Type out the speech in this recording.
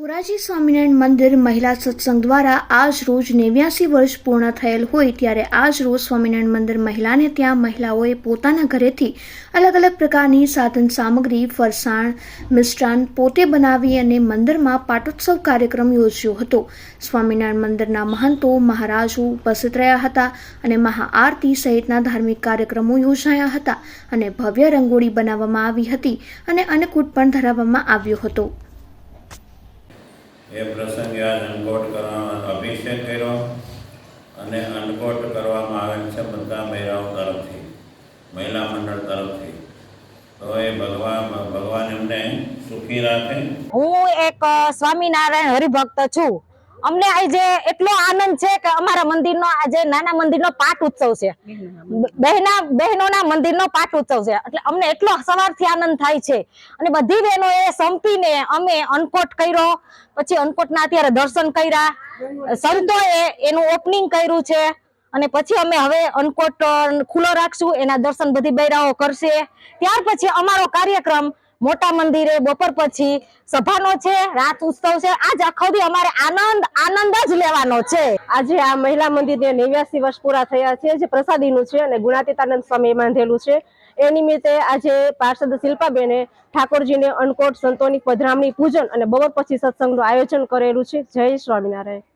ધોરાજી સ્વામિનારાયણ મંદિર મહિલા સત્સંગ દ્વારા આજ રોજ નેવ્યાસી વર્ષ પૂર્ણ થયેલ હોય ત્યારે આજ રોજ સ્વામિનારાયણ મંદિર મહિલાને ત્યાં મહિલાઓએ પોતાના ઘરેથી અલગ અલગ પ્રકારની સાધન સામગ્રી, ફરસાણ, મિષ્ટાન પોતે બનાવી અને મંદિરમાં પાટોત્સવ કાર્યક્રમ યોજ્યો હતો. સ્વામિનારાયણ મંદિરના મહંતો, મહારાજો ઉપસ્થિત રહ્યા હતા અને મહાઆરતી સહિતના ધાર્મિક કાર્યક્રમો યોજાયા હતા અને ભવ્ય રંગોળી બનાવવામાં આવી હતી અને અન્નકૂટ પણ ધરાવવામાં આવ્યો હતો. એ પ્રસંગે આજ અનકોટ કરવાનો અભિષેક કર્યો અને અનકોટ કરવામાં આવેલ છે બધા મહિલાઓ તરફથી, મહિલા મંડળ તરફથી. તો એ ભગવાન ભગવાન એમને સુખી રાખે. હું એક સ્વામિનારાયણ હરિભક્ત છું. અમને આજે એટલો આનંદ છે કે અમારા મંદિરનો આજે નાના મંદિરનો પાઠ ઉત્સવ છે. બહેના બહેનોના મંદિરનો પાઠ ઉત્સવ છે. એટલે અમને એટલો સવારથી આનંદ થાય છે. અને બધી બહેનોએ સંપીને અમે અન્નકોટ કર્યો. પછી અનકોટના અત્યારે દર્શન કર્યા. સંતોએ એનું ઓપનિંગ કર્યું છે. અને પછી અમે હવે અન્નકોટ ખુલ્લો રાખશું. એના દર્શન બધી બૈરાઓ કરશે. ત્યાર પછી અમારો કાર્યક્રમ મોટા મંદિરે બપોર પછી સભાનો છે, રાત ઉત્સવ છે. આજ આખો દી અમારે આનંદ આનંદ જ લેવાનો છે. આજે આ મહિલા મંદિરને નેવ્યાસી વર્ષ પૂરા થયા છે. જે પ્રસાદીનું છે અને ગુણાતીતાનંદ સ્વામી બાંધેલું છે. એ નિમિત્તે આજે પાર્ષદ શિલ્પાબેને ઠાકોરજીને અન્નકોટ સંતોની પધરામણી પૂજન અને બપોર પછી સત્સંગનું આયોજન કરેલું છે. જય સ્વામિનારાયણ.